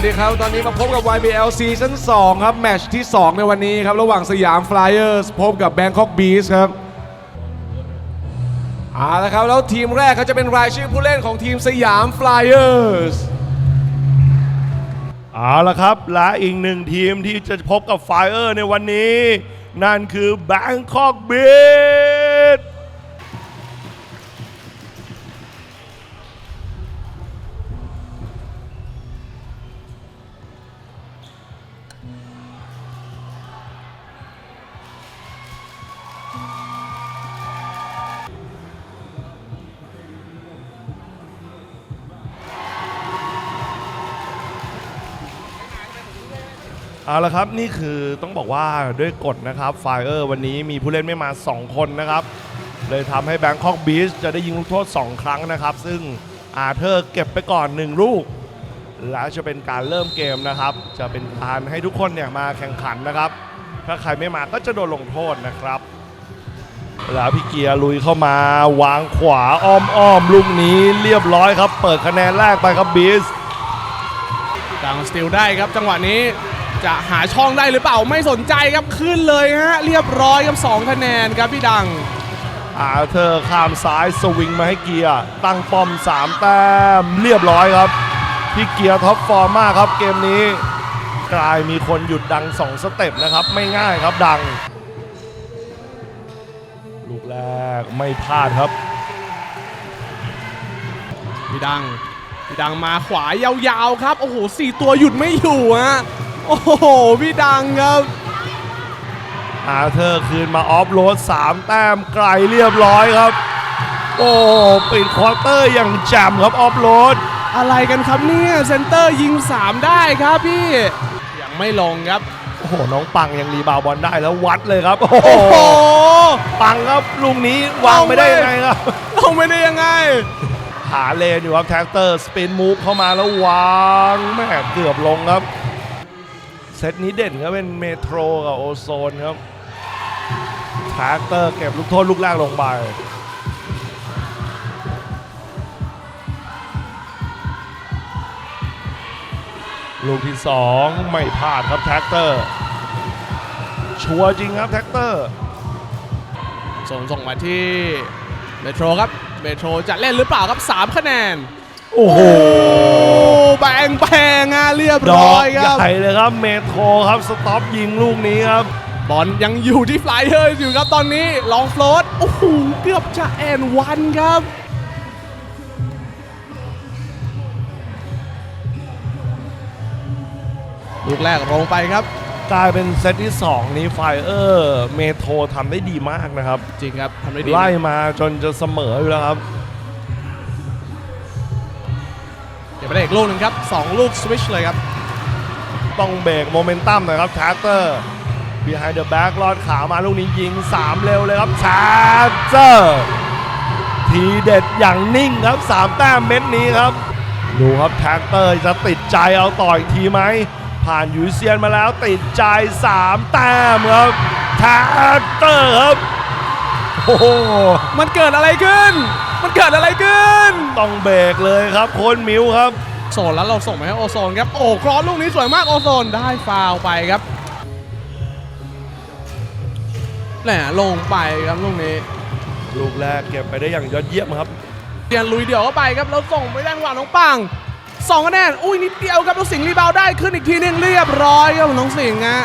สวัสดีครับ ตอนนี้มาพบกับ YBL Season 2ครับ แมตช์ที่ 2 ในวันนี้ครับ ระหว่างสยาม Flyers พบกับ Bangkok Beast ครับเอาละครับ แล้วทีมแรกเขาจะเป็นรายชื่อผู้เล่นของทีมสยาม Flyers เอาละครับ และอีกหนึ่งทีมที่จะพบกับไฟเออร์ในวันนี้ นั่นคือ Bangkok Beat เอาละครับนี่คือต้องบอกว่าด้วยกฎนะครับไฟเออร์วันนี้มีผู้เล่นไม่มา 2 คนนะครับ เลยทำให้ Bangkok Beast จะได้ยิงลูกโทษ 2 ครั้งนะครับ ซึ่งอาเธอร์เก็บไปก่อน 1 ลูก แล้วจะเป็นการเริ่มเกมนะครับ จะเป็นการให้ทุกคนเนี่ยมาแข่งขันนะครับ ถ้าใครไม่มาก็จะโดนลงโทษนะครับ แล้วพี่เกียร์ลุยเข้ามาวางขวาอ้อมๆลูกนี้เรียบร้อยครับ เปิดคะแนนแรกไปครับบีสดังสติลได้ครับจังหวะนี้ จะหาช่องได้หรือเปล่าไม่สนใจครับขึ้นเลยฮะเรียบร้อยครับ2คะแนนครับพี่ดังอาเธอร์ข้ามซ้ายสวิงมาให้เกียร์ ตั้งป้อม 3 แต้มเรียบร้อยครับพี่เกียร์ท็อปฟอร์มมากครับเกมนี้กลายมีคนหยุดดัง 2 สเต็ปนะครับ ไม่ง่ายครับดัง ลูกแรกไม่พลาดครับพี่ดังพี่ดังมาขวายาวๆครับ โอ้โหสี่ตัวหยุดไม่อยู่ฮะ โอ้โห พี่ดังครับอาเธอร์คืนมาออฟโรด3 แต้มไกลเรียบร้อยครับ โอ้ปิดควอเตอร์อย่างแจ่มครับออฟโรดอะไรกันครับเนี่ยเซนเตอร์ยิง 3 ได้ครับพี่ ยังไม่ลงครับ โอ้โห น้องปังยังรีบาวด์บอลได้แล้ววัดเลยครับ โอ้โหโอ้โหปังครับลูกนี้วางไม่ได้ยังไงครับลงไม่ได้ยังไง หาเลนอยู่ครับแท็กเตอร์สปินมูฟเข้ามาแล้ววางแม่เกือบลงครับ เซตนี้เด่นครับเป็นเมโทรกับโอโซนครับแท็กเตอร์เก็บลูกโทษลูกแรกลงไปลูกที่ 2 ไม่พลาดครับแท็กเตอร์ ชัวร์จริงครับแท็กเตอร์ ส่งส่งมาที่เมโทรครับเมโทรจะเล่นหรือเปล่าครับ 3 คะแนน โอ้โหโอ้ แบงแบงอะเรียบดร้ออกยครับใหญ่เลยครับเมโทรครับสต็อปยิงลูกนี้ครับ บอลยังอยู่ที่ฟลายเออร์อยู่ครับตอนนี้ลองโฟลตโอ้โหเกือบจะแอนวันครับ ลูกแรกลงไปครับ กลายเป็นเซตที่ 2 นี้ไฟเออร์เมโทรทำได้ดีมากนะครับ จริงครับทำได้ดีไล่มาจนจะเสมออยู่แล้วครับ ไปได้อีกลูกหนึ่งครับ 2 ลูกสวิชเลยครับ ต้องเบรกโมเมนตัมหน่อยครับแทเตอร์ behind the back ลอดขามาลูกนี้ยิง 3 เร็วเลยครับแทเตอร์ทีเด็ดอย่างนิ่งครับ 3 แต้มเม็ดนี้ครับ ดูครับแท็กเตอร์จะติดใจเอาต่ออีกทีไหม ผ่านยูเซียนมาแล้วติดใจ 3 แต้มครับแท็กเตอร์ครับโอ้โหมันเกิดอะไรขึ้น มันเกิดอะไรขึ้น ต้องเบรกเลยครับโคนมิวครับ โซนแล้วเราส่งไปให้โอโซนครับ โอ้ครอสลูกนี้สวยมากโอโซนได้ฟาวล์ไปครับแหละลงไปครับลูกนี้ลูกแรกเก็บไปได้อย่างยอดเยี่ยมครับเดียนลุยเดี่ยวเข้าไปครับแล้วส่งไปด้านหวานน้องปังสองคะแนนอุ้ยนิดเดียวครับแล้วสิงห์รีบาวด์ได้ขึ้นอีกทีหนึงเรียบร้อยครับน้องสิงห์ฮะ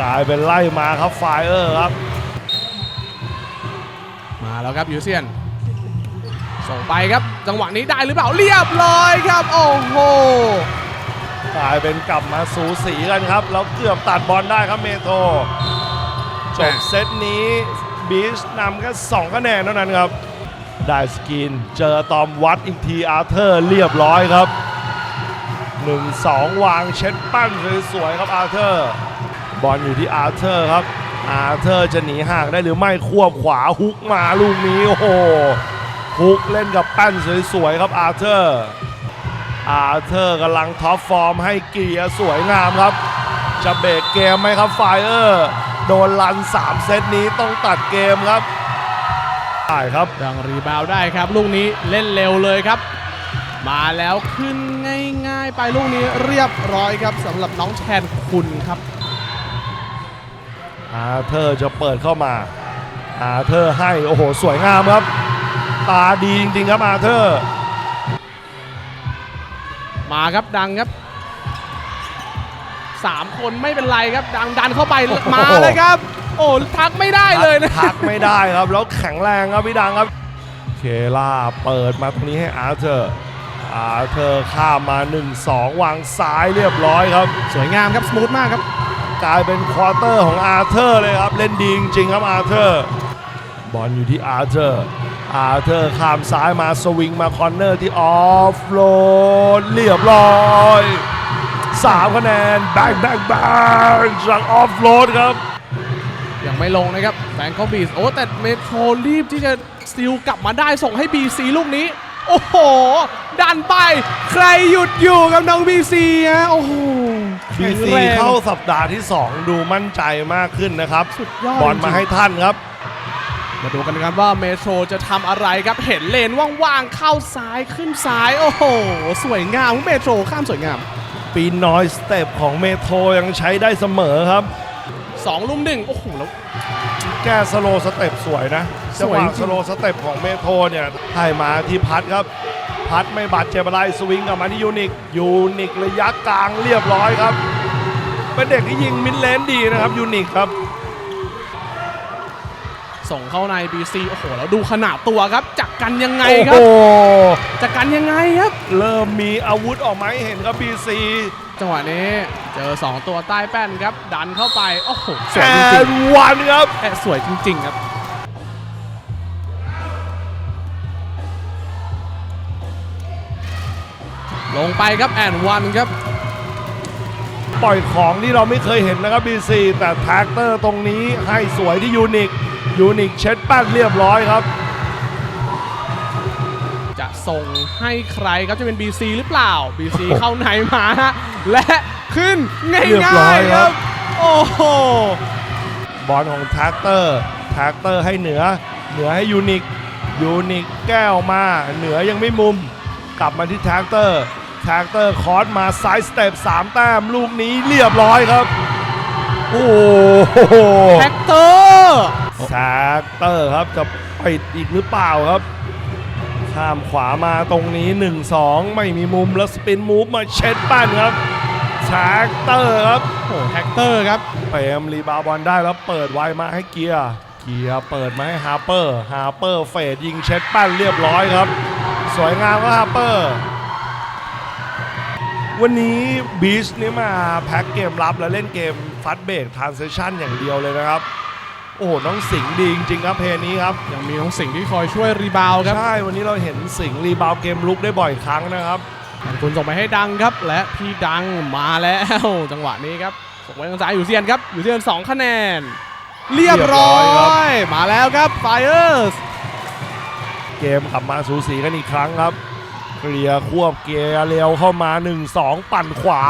กลายเป็นไล่มาครับไฟเออร์ครับ มาแล้วครับยูเซียน ส่งไปครับ จังหวะนี้ได้หรือเปล่าเรียบร้อยครับ โอ้โหกลายเป็นกลับมาสูสีกันครับ แล้วเกือบตัดบอลได้ครับเมโทรจบเซตนี้บีชนำแค่2คะแนนเท่านั้นครับ ได้สกินเจอตอมวัดอีกทีอาร์เธอร์เรียบร้อยครับ 1-2 วางเช็ดปั้นสวยๆครับอาร์เธอร์บอลอยู่ที่อาร์เธอร์ครับอาร์เธอร์จะหนีห่างได้หรือไม่ควบขวาฮุกมาลูกนี้โอ้โห ฮุกเล่นกับแป้นสวยๆครับอาร์เธอร์ อาร์เธอร์กำลังท็อปฟอร์มให้เกียร์สวยงามครับ จะเบรกเกมไหมครับไฟเออร์ โดนลัน 3 เซตนี้ต้องตัดเกมครับได้ครับดังรีบาวด์ได้ครับ ลูกนี้เล่นเร็วเลยครับ มาแล้วขึ้นง่าย ๆ ไปลูกนี้เรียบร้อยครับสำหรับน้องแทนคุณครับ อาเธอร์จะเปิดเข้ามาอาเธอร์ให้โอ้โหสวยงามครับ ตาดีจริงๆครับอาเธอร์ มาครับดังครับสามคนไม่เป็นไรครับ ดังดันเข้าไปมาเลยครับ โอ้ทักไม่ได้เลยนะทักไม่ได้ครับ แล้วแข็งแรงครับพี่ดังครับ เคล่าเปิดมาตรงนี้ให้อาเธอร์อาเธอร์ข้ามมา 1-2 วางซ้ายเรียบร้อยครับ สวยงามครับ สมูทมากครับกลายเป็นควอเตอร์ของอาเธอร์เลยครับ เล่นดีจริงๆครับอาเธอร์ บอลอยู่ที่อาเธอร์ อาเธอร์ข้ามซ้ายมาสวิงมาคอนเนอร์ที่ออฟโหลดเรียบร้อยสามคะแนนแบงแบงแบงจากออฟโหลดครับยังไม่ลงนะครับแบงคอกบีสโอ้แต่เมโทรรีบที่จะสติลกลับมาได้ส่งให้ BC ลูกนี้ โอ้โห ดันไป ใครหยุดอยู่กับน้อง BC ฮะโอ้โหบีแข็งซีแรงเข้าสัปดาห์ที่ 2 ดูมั่นใจมากขึ้นนะครับสุดยอดบอลมาให้ท่านครับ มาดูกันครับว่าเมโทรจะทำอะไรครับ เห็นเลนว่างๆ เข้าซ้ายขึ้นซ้าย โอ้โห สวยงามเมโทรข้ามสวยงาม ปีน้อยสเต็ปของเมโทรยังใช้ได้เสมอครับ 2 ลุมหนึ่งโอ้โห แล้ว แก้สโลว์สเต็ปสวยนะสจังวหยวะจริงสโลว์สเต็ปของเมโทรเนี่ยให้มาที่พัดครับ พัดไม่บาดเจ็บอะไรสวิงกลับมาที่ยูนิคยูนิคระยะกลางเรียบร้อยครับ เป็นเด็กที่ยิงมิดเลนดีนะครับยูนิคครับ ส่งเข้าใน BC โอ้โหแล้วดูขนาดตัวครับจักกันยังไงโอ้คโหรับจักกันยังไงครับ เริ่มมีอาวุธออกมาให้เห็นครับบีซีจังหวะนี้เจอ 2 ตัวใต้แป้นครับ ดันเข้าไป โอ้โหสแอวยจริงนวันครับๆแอะสวยจริง ๆ ครับลงไปครับแอนวันครับ ปล่อยของที่เราไม่เคยเห็นนะครับ BC แต่แท็กเตอร์ตรงนี้ให้สวยที่ยูนิค ยูนิคเช็ดแป้นเรียบร้อยครับ จะส่งให้ใครครับจะเป็น BC หรือเปล่า BC เข้าไหนมาฮะและขึ้นง่เรียบร้าอยยๆคครัรับ บ โอ้โห บอลของแท็กเตอร์แท็กเตอร์ให้เหนือ เหนือให้ยูนิคยูนิคแก้วมา เหนือยังไม่มุม กลับมาที่แท็กเตอร์แท็กเตอร์คอร์สมาไซส์สเต็ป3แต้มลูกนี้เรียบร้อยครับ โอ้โห แท็กเตอร์ แท็กเตอร์ครับจะปิดอีกหรือเปล่าครับ ข้ามขวามาตรงนี้ 1-2 ไม่มีมุมแล้วสปินมูฟมาเช็ดแป้นครับแท็กเตอร์ครับโอ้โหแท็กเตอร์ครับเปรมรีบาวด์บอลได้แล้วเปิดไวมาให้เกียร์เกียร์เปิดมาให้ฮาร์เปอร์ฮาร์เปอร์เฟดยิงเช็ดแป้นเรียบร้อยครับ สวยงามครับฮาร์เปอร์วันนี้บีชนี่มาแพ็คเกมรับและเล่นเกมฟัดเบรกทรานเซชันอย่างเดียวเลยนะครับโอ้โหน้องสิงห์ดีจริงๆครับเพลงนี้ครับยังมีน้องสิงห์ที่คอยช่วยรีบาวด์ครับใช่วันนี้เราเห็นสิงห์รีบาวด์เกมลุกได้บ่อยครั้งนะครับคุณส่งไปให้ดังครับ และพี่ดังมาแล้ว จังหวะนี้ครับส่งไปทางซ้ายอยู่เซียนครับอยู่เซียน 2 คะแนน เรียบร้อเรียบร้อยครับยมาแล้วครับ Fires เกมกลับมาสูสีกันอีกครั้งครับเคลียร์ควบเกียร์เร็วเข้ามา 1-2 ปั่นขวา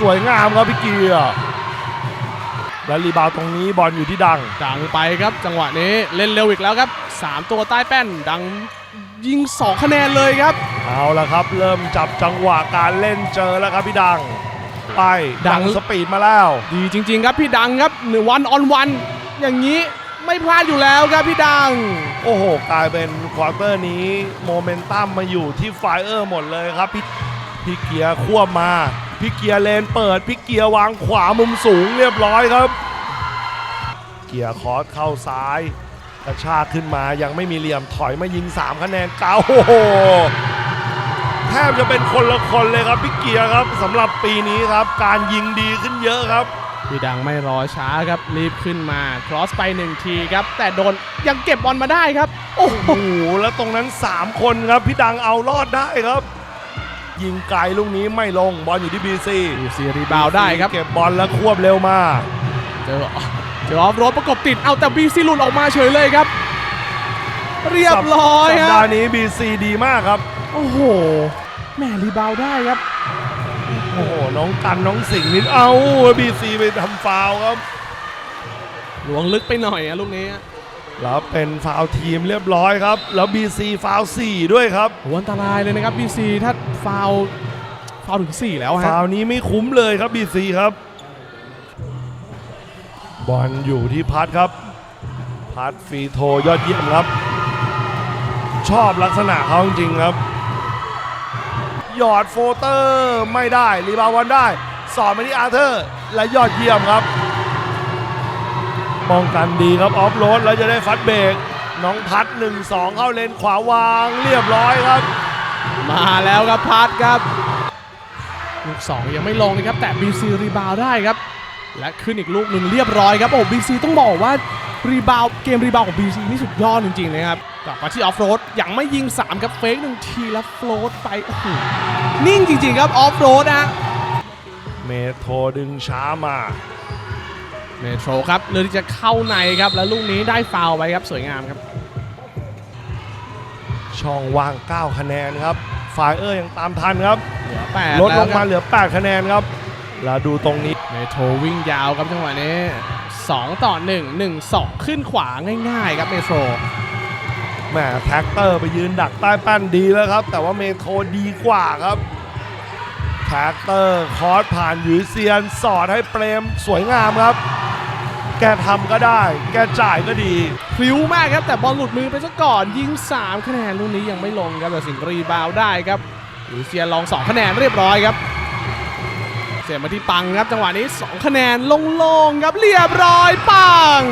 สวยงามครับพี่เกียร์ และรีบาวด์ตรงนี้บอลอยู่ที่ดัง ดังไปครับจังหวะนี้เล่นเร็วอีกแล้วครับ 3 ตัวใต้แป้นดังยิง 2 คะแนนเลยครับ เอาละครับ เริ่มจับจังหวะการเล่นเจอแล้วครับพี่ดัง ไปดัดัง งสปีดมาแล้ว ดีจริง ๆ ครับพี่ดังครับหนึ่งวันออนวันอย่างนี้ไม่พลาดอยู่แล้วครับพี่ดัง โอ้โห กลายเป็นควอเตอร์นี้โมเมนตัมมาอยู่ที่ไฟเออร์หมดเลยครับ พี่พี่เกียร์ควบมา พี่เกียร์เลนเปิดพี่เกียร์วางขวามุมสูงเรียบร้อยครับ เกียร์คอร์สเข้าซ้ายกระชากขึ้นมายังไม่มีเหลี่ยมถอยมายิง 3 คะแนนเก้าโอ้โหแทบจะเป็นคนละคนเลยครับพี่เกียร์ครับสำหรับปีนี้ครับการยิงดีขึ้นเยอะครับพี่ดังไม่รอช้าครับรีบขึ้นมาครอสไปหนึ่งทีครับ แต่โดนยังเก็บบอลมาได้ครับ โอ้โหโอ้โหแล้วตรงนั้น 3 คนครับพี่ดังเอารอดได้ครับ ยิงไกลลูกนี้ไม่ลงบอลอยู่ที่บีซีดูซีรีบาวได้ครับ เก็บบอลแล้วควบเร็วมาเจอเจอออฟโรดประกบติดเอาแต่บีซีหลุดออกมาเฉยเลยครับ เรียบร้อยสัปฮะดาห์นี้บีซีดีมากครับ โอ้โหแหม่รีบาวได้ครับ โอ้โหน้องกันน้องสิงห์นิดเอาบีซีไปทำฟาวล์ครับหลวงลึกไปหน่อยอะลูกนี้ แล้วเป็นฟาวล์ทีมเรียบร้อยครับ แล้ว BC ฟาวล์4ด้วยครับโหอันตรายเลยนะครับ BC ถ้าฟาวล์ฟาวล์ถึง 4 แล้วฮะฟาวล์นี้ไม่คุ้มเลยครับ BC ครับ บอลอยู่ที่พัดครับ พัดฟรีโทยอดเยี่ยมครับ ชอบลักษณะเขาจริงๆครับ หยอดโฟเตอร์ไม่ได้รีบาวด์บอลได้ สอนมาที่อาร์เธอร์ และยอดเยี่ยมครับ ป้องกันดีครับออฟโรดแล้วจะได้ฟัดเบรกน้องพัด 1-2 เข้าเลนขวาวางเรียบร้อยครับ มาแล้วครับพัดครับ ลูก 2 ยังไม่ลงนะครับ แต่ BC รีบาวด์ได้ครับ และขึ้นอีกลูกหนึ่งเรียบร้อยครับ โอ้ BC ต้องบอกว่ารีบาวด์เกมรีบาวด์ของ BC นี่สุดยอดจริงๆนะครับกลับมาที่ออฟโรดยังไม่ยิง 3 ครับเฟกหนึ่งทีแล้วโฟลตไปโอ้โหนิ่งจริงๆครับออฟโรดนะเมโทรดึงช้ามา เมโทรครับเลือกที่จะเข้าในครับ แล้วลูกนี้ได้ฟาวล์ไปครับสวยงามครับ ช่องว่าง 9 คะแนนครับไฟเออร์ยังตามทันครับเหลือแปดลดลงแวคมารับเหลือ 8 คะแนนครับ แล้วดูตรงนี้เมโทรวิ่งยาวครับจังหวะนี้ 2 ต่อ 1 1 2 ขึ้นขวาง่าย ๆ ครับเมโทรแหมแท็กเตอร์ไปยืนดักใต้แป้นดีแล้วครับ แต่ว่าเมโทรดีกว่าครับแท็กเตอร์คอร์สผ่านหยูเซียนสอดให้เปรมสวยงามครับ แกทำก็ได้ แกจ่ายก็ดีพริ้วมากครับ แต่บอลหลุดมือไปซะก่อนยิง 3 คะแนนลูกนี้ยังไม่ลงครับแต่สิงห์รีบาวด์ได้ครับลูเซียนลอง 2 คะแนนเรียบร้อยครับ เสียมาที่ปังครับจังหวะนี้ 2 คะแนนโล่งๆครับเรียบร้อยปัง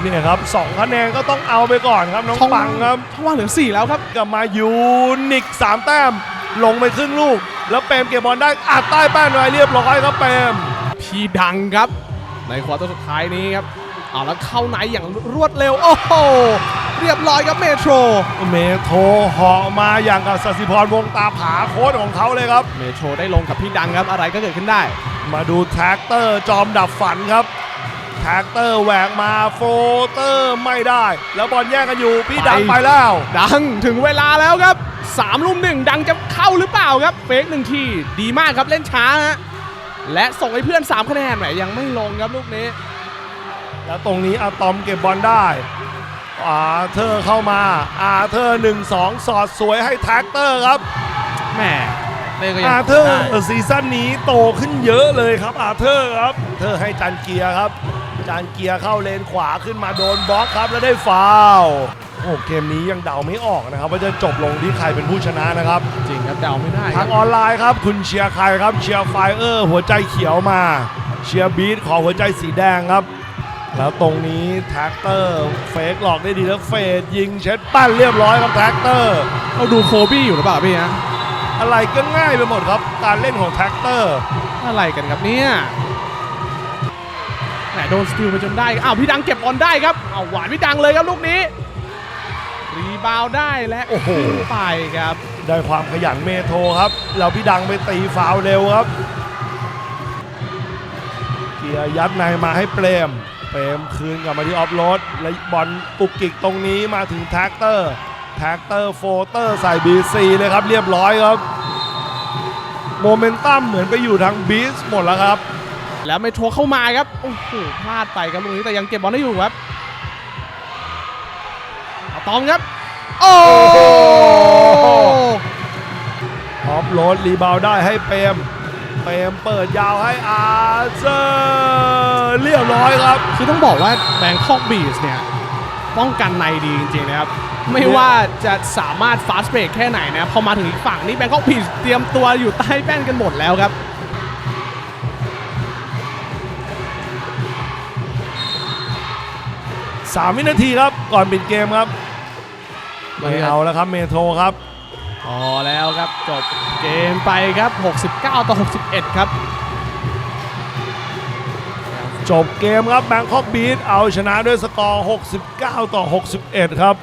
เนี่ยครับ 2 คะแนนก็ต้องเอาไปก่อนครับน้องปังครับช่องว่างเหลือ 4 แล้วครับกลับมายูนิค3แต้มลงไปครึ่งลูก แล้วเปรมเก็บบอลได้อัดใต้แป้นไว้เรียบร้อยครับเปรมพี่ดังครับ ในควอเตอร์สุดท้ายนี้ครับเอาแล้วเข้าในอย่างรวดเร็ว โอ้โห เรียบร้อยครับเมโทร เมโทรเหาะมาอย่างกับสสิพรวงตาผาโค้ดของเขาเลยครับ เมโทรได้ลงกับพี่ดังครับอะไรก็เกิดขึ้นได้ มาดูแท็กเตอร์จอมดับฝันครับแท็กเตอร์แหวกมาโฟเตอร์ไม่ได้ แล้วบอลแย่งกันอยู่พี่ดังไปไปแล้ว ดังถึงเวลาแล้วครับ3ลุ่มหนึ่งดังจะเข้าหรือเปล่าครับ เฟกหนึ่งทีดีมากครับเล่นช้าฮะ และส่งให้เพื่อน 3 คะแนนแหมยังไม่ลงครับลูกนี้ แล้วตรงนี้อะตอมเก็บบอลได้อาเธอร์เข้ามาอาเธอร์1 2สอดสวยให้แท็กเตอร์ครับแหมเล่นก็ยังอาเธอร์ได้ซีซั่นนี้โตขึ้นเยอะเลยครับอาเธอร์ครับเธอร์ให้จันเกียร์ครับจานเกียร์เข้าเลนขวาขึ้นมาโดนบล็อกครับแล้วได้ฟาวล์ โอ้เกมนี้ยังเดาไม่ออกนะครับ ว่าจะจบลงที่ใครเป็นผู้ชนะนะครับ จริงครับเดาไม่ได้คทารังบออนไลน์ครับคุณเชียร์ใครครับเชียร์ไฟเออร์หัวใจเขียวมา เชียร์บีทขอหัวใจสีแดงครับ แล้วตรงนี้แท็กเตอร์เฟกหลอกได้ดีแล้วเฟดยิงเช็ดปั้นเรียบร้อยครับแท็กเตอร์ เราดูโคบี้อยู่หรือเปล่าพี่ฮะอะไรก็ง่ายไปหมดครับ การเล่นของแท็กเตอร์ อะไรกันครับเนี่ยแหมโดนสติลไปจนได้อ้าวพี่ดังเก็บบอลได้ครับเอาหวานพี่ดังเลยครับลูกนี้รี บาวด์ได้และโอ้โหขึ้นไปครับได้ความขยันเมโทรครับแล้วพี่ดังไปตีฟาวล์เร็วครับ เกียร์ยัดในมาให้เปรม เปรมคืนกลับมาที่ออฟโรดและบอลปุกกิกตรงนี้มาถึงแท็กเตอร์แท็กเตอร์โฟเตอร์ใส่บีซีเลยครับเรียบร้อยครับ โมเมนตัมเหมือนไปอยู่ทางบีสหมดแล้วครับ แล้วเมโทรเข้ามาครับโอ้โหพลาดไปครับลูกนี้แต่ยังเก็บบอลได้อยู่ครับอะตอมครับ โอ้ออฟโรดรีบาวด์ได้ให้เปรมเปรมเปิดยาวให้อาร์เซอร์เรียบร้อยครับ คือต้องบอกว่าแบงคอกบีสเนี่ย ป้องกันในดีจริงๆนะครับ ไม่ว่าจะสามารถฟาสเบรกแค่ไหนนะพอมาถึงอีกฝั่งนี้แบงคอกบีสเตรียมตัวอยู่ใต้แป้นกันหมดแล้วครับ3วินาทีครับ ก่อนปิดเกมครับ ไม่เอาแล้วครับเมโทรครับพอแล้วครับจบเกมไปครับ 69 ต่อ 61 ครับ จบเกมครับแบงคอกบีทเอาชนะด้วยสกอร์ 69 ต่อ 61 ครับ